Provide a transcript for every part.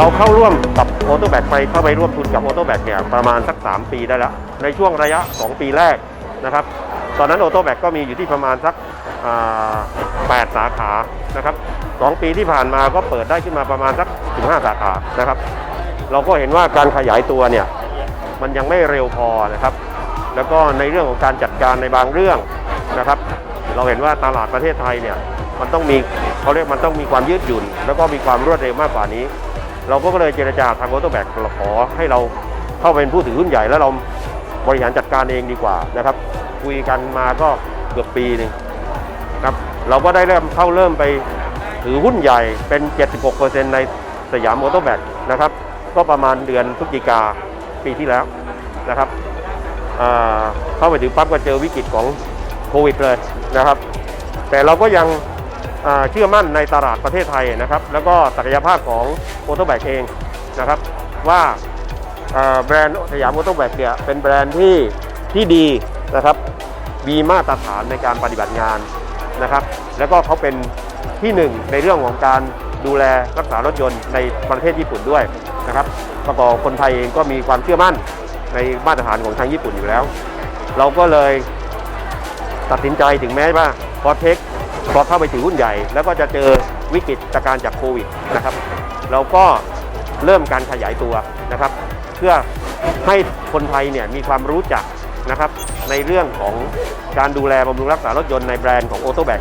เราเข้าร่วมกับโอโตแบกไปเข้าไปร่วมทุนกับโอโตแบกเนี่ยประมาณสัก 3 ปีได้แล้ว ในช่วงระยะ 2 ปีแรกนะครับ ตอนนั้นโอโตแบกก็มีอยู่ที่ประมาณสักอ่า8สาขานะครับสองปีที่ผ่านมาก็เปิดได้ขึ้นมาประมาณสักถึง5สาขานะครับ เราก็เห็นว่าการขยายตัวเนี่ยมันยังไม่เร็วพอนะครับ แล้วก็ในเรื่องของการจัดการในบางเรื่องนะครับ เราเห็นว่าตลาดประเทศไทยเนี่ยมันต้องมีเขาเรียกมันต้องมีความยืดหยุ่น แล้วก็มีความรวดเร็วมากกว่านี้ เราก็เลยเจรจาทางโอโตแบกขอให้เราเข้าเป็นผู้ถือหุ้นใหญ่แล้วเราบริหารจัดการเองดีกว่านะครับ คุยกันมาก็เกือบปีหนึ่งครับเราก็ได้เริ่มเข้าเริ่มไปถือหุ้นใหญ่เป็น 76%ในสยามโอโตแบกนะครับก็ประมาณเดือนพฤศจิกาปีที่แล้วนะครับเข้าไปถึงปั๊บก็เจอวิกฤตของโควิดเลยนะครับ แต่เราก็ยัง เชื่อมั่นในตลาดประเทศไทยนะครับ แล้วก็ศักยภาพของโอโตแบกเองนะครับ ว่าแบรนด์สยามโอโตแบกเนี่ยเป็นแบรนด์ที่ที่ดีนะครับ มีมาตรฐานในการปฏิบัติงานนะครับ แล้วก็เขาเป็นที่หนึ่งในเรื่องของการดูแลรักษารถยนต์ในประเทศญี่ปุ่นด้วยนะครับประกอบคนไทยเองก็มีความเชื่อมั่นในมาตรฐานของทางญี่ปุ่นอยู่แล้ว เราก็เลยตัดสินใจถึงแม้ว่าพอเทค พอเข้าไปถือหุ้นใหญ่ แล้วก็จะเจอวิกฤตจาการจากโควิดนะครับ เราก็เริ่มการขยายตัวนะครับ เพื่อให้คนไทยเนี่ยมีความรู้จักนะครับในเรื่องของการดูแลบำรุงรักษารถยนต์ในแบรนด์ของโอโตแบก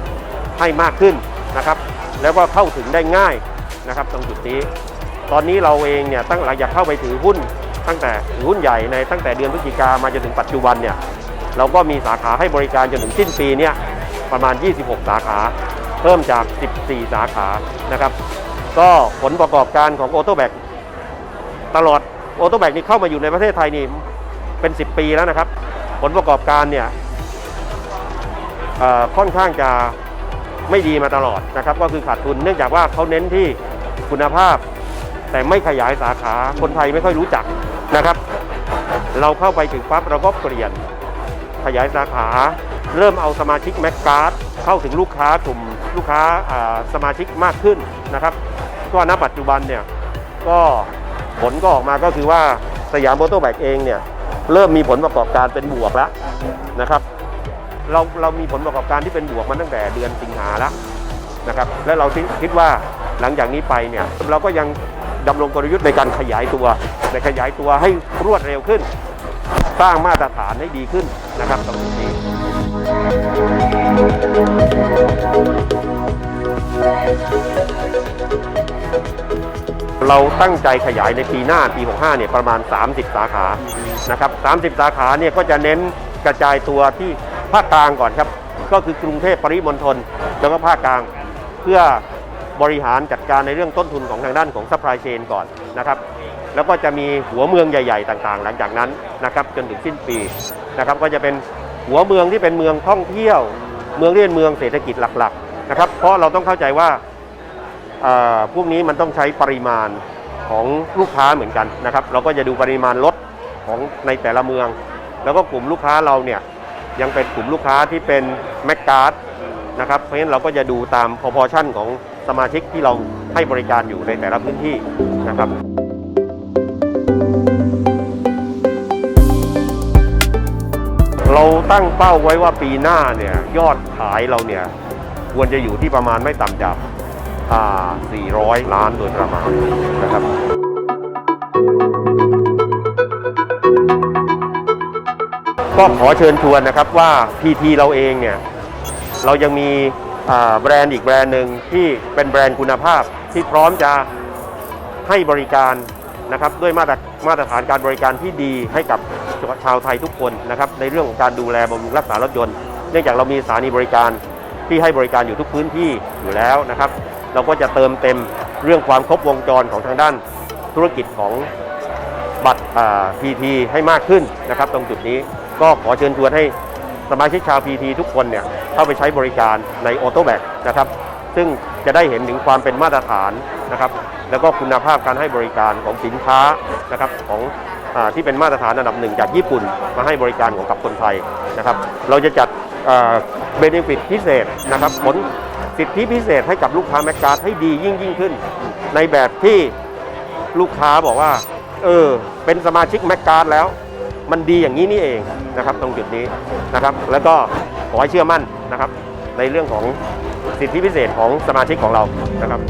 ให้มากขึ้นนะครับ แล้วก็เข้าถึงได้ง่ายนะครับ ตรงจุดนี้ ตอนนี้เราเองเนี่ยตั้งหลังจากเข้าไปถือหุ้น ตั้งแต่ถือหุ้นใหญ่ในตั้งแต่เดือนพฤศจิกามาจนถึงปัจจุบันเนี่ยเราก็มีสาขาให้บริการจนถึงสิ้นปีเนี่ย ประมาณ 26 สาขา เพิ่มจาก 14 สาขานะครับ ก็ผลประกอบการของโอโตแบกตลอดโอโตแบกนี่เข้ามาอยู่ในประเทศไทยนี่เป็น 10 ปีแล้วนะครับ ผลประกอบการเนี่ยค่อนข้างจะไม่ดีมาตลอดนะครับ ก็คือขาดทุนเนื่องจากว่าเขาเน้นที่คุณภาพ แต่ไม่ขยายสาขาคนไทยไม่ค่อยรู้จักนะครับ เราเข้าไปถึงปั๊บเราก็เปลี่ยนขยายสาขา เริ่มเอาสมาชิกแม็กการ์ดเข้าถึงลูกค้ากลุ่มลูกค้าสมาชิกมากขึ้นนะครับ ก็ณปัจจุบันเนี่ยก็ผลก็ออกมาก็คือว่าสยามมอเตอร์แบกเองเนี่ยเริ่มมีผลประกอบการเป็นบวกแล้วนะครับเราเรามีผลประกอบการที่เป็นบวกมาตั้งแต่เดือนสิงหาแล้วนะครับและเราคิดคิดว่าหลังจากนี้ไปเนี่ยเราก็ยังดำรงกลยุทธ์ในการขยายตัวในขยายตัวให้รวดเร็วขึ้น สร้างมาตรฐานให้ดีขึ้นนะครับตรงนี้เราตั้งใจขยายในปีหน้าปี 65 เนี่ยประมาณ 30 สาขานะครับ 30 สาขาเนี่ยก็จะเน้นกระจายตัวที่ภาคกลางก่อนครับ ก็คือกรุงเทพปริมณฑลแล้วก็ภาคกลาง เพื่อบริหารจัดการในเรื่องต้นทุนของทางด้านของซัพพลายเชนก่อนนะครับ แล้วก็จะมีหัวเมืองใหญ่ ๆ ต่างๆ หลังจากนั้นนะครับจนถึงสิ้นปีนะครับก็จะเป็นหัวเมืองที่เป็นเมืองท่องเที่ยว เมืองที่เป็นเมืองเศรษฐกิจหลักๆนะครับเพราะเราต้องเข้าใจว่าอ่อพวกนี้มันต้องใช้ปริมาณของลูกค้าเหมือนกันนะครับเราก็จะดูปริมาณรถของในแต่ละเมือง แล้วก็กลุ่มลูกค้าเราเนี่ยยังเป็นกลุ่มลูกค้าที่เป็นแมกการ์ดนะครับเพราะฉะนั้นเราก็จะดูตามพอพอชั่นของสมาชิกที่เราให้บริการอยู่ในแต่ละพื้นที่นะครับ เราตั้งเป้าไว้ว่าปีหน้าเนี่ยยอดขายเราเนี่ยควรจะอยู่ที่ประมาณไม่ต่ำจาก400 ล้านโดยประมาณนะครับก็ขอเชิญชวนนะครับว่า PT เราเองเนี่ยเรายังมีแบรนด์อีกแบรนด์หนึ่งที่เป็นแบรนด์คุณภาพที่พร้อมจะให้บริการ นะครับด้วยมาตรมาตรฐานการบริการที่ดีให้กับชาวไทยทุกคนนะครับในเรื่องของการดูแลบำรุงรักษารถยนต์ เนื่องจากเรามีสถานีบริการที่ให้บริการอยู่ทุกพื้นที่อยู่แล้วนะครับ เราก็จะเติมเต็มเรื่องความครบวงจรของทางด้านธุรกิจของบัตรพีทีให้มากขึ้นนะครับ ตรงจุดนี้ก็ขอเชิญชวนให้สมาชิกชาว PT ทุกคนเนี่ยเข้าไปใช้บริการในออโตแบกนะครับ ซึ่งจะได้เห็นถึงความเป็นมาตรฐาน นะครับแล้วก็คุณภาพการให้บริการของสินค้านะครับของอที่เป็นมาตรฐานอันดับหนึ่งจากญี่ปุ่น มาให้บริการของกับคนไทยนะครับเราจะจัดเบนฟิตพิเศษนะครับผลสิทธิพิเศษให้กับลูกค้าแมกการ์ดให้ดียิ่งยิ่งขึ้น ในแบบที่ลูกค้าบอกว่าเออเป็นสมาชิกแมกการ์ดแล้ว มันดีอย่างนี้นี่เองนะครับตรงจุดนี้นะครับแล้วก็ขอให้เชื่อมั่นนะครับในเรื่องของสิทธิพิเศษของสมาชิกของเรานะครับ